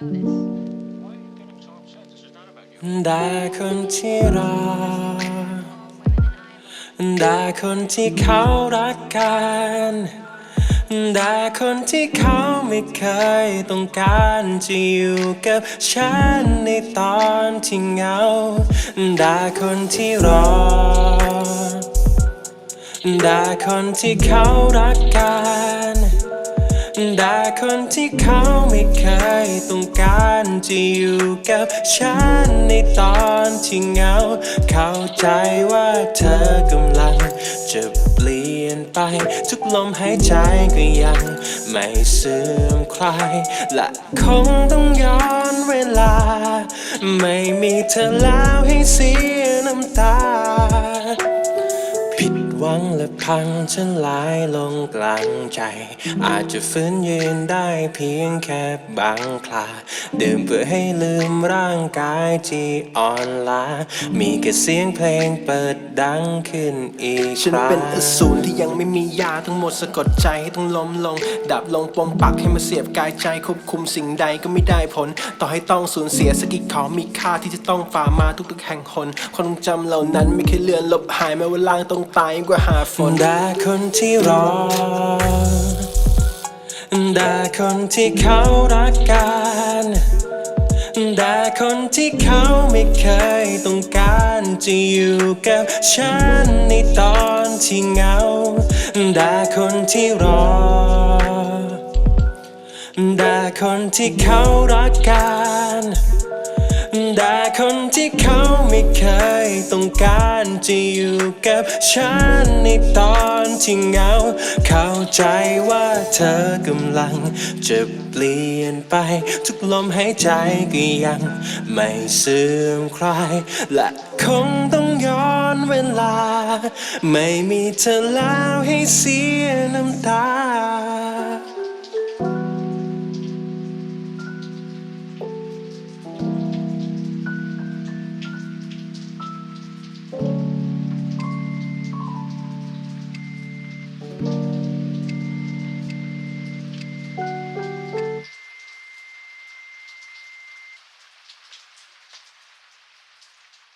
ได้คนที่รัก ได้คนที่เขารักกัน ได้คนที่เขาไม่เคยต้องการจะอยู่กับฉันในตอนที่เหงา ได้คนที่รอ ได้คนที่เขารักกัน ได้คนที่เขาไม่เคยต้องการจะอยู่กับฉันในตอนที่เหงา เข้าใจว่าเธอกำลังจะเปลี่ยนไป ทุกลมหายใจก็ยังไม่เสื่อมคลาย และคงต้องย้อนเวลา ไม่มีเธอแล้วให้เสียน้ำตา หวังและพังฉันลายลงกลางใจ อาจจะฟื้นยืนได้เพียงแค่บางคลาดื่มเพื่อให้ลืมร่างกายที่อ่อนล้า มีแค่เสียงเพลงเปิดดังขึ้นอีกฉันเป็นอสูรที่ยังไม่มียาทั้งหมดสะกดใจให้ต้องล้มลง ดับลงปมปักให้มาเสียบกายใจควบคุมสิ่งใดก็ไม่ได้ผล ต่อให้ต้องสูญเสียสกกิของมีค่าที่จะต้องฝ่ามาทุกๆแห่งหนความทรงจำเหล่านั้นไม่เคยเลือนลบหายแม้ว่าล่างต้องตายกว่าหาฝนได้คนที่รอได้คนที่เขารักกันได้คนที่เขาไม่เคยต้องการจะอยู่กับฉันในตอนที่เหงาได้คนที่รอได้คนที่เขารักกันได้คนที่เขา เคยต้องการจะอยู่กับฉันในตอนที่เหงา เข้าใจว่าเธอกำลังจะเปลี่ยนไป ทุกลมหายใจก็ยัง ไม่เสื่อมคลาย และคงต้องย้อนเวลา ไม่มีเธอแล้วให้เสียน้ำตา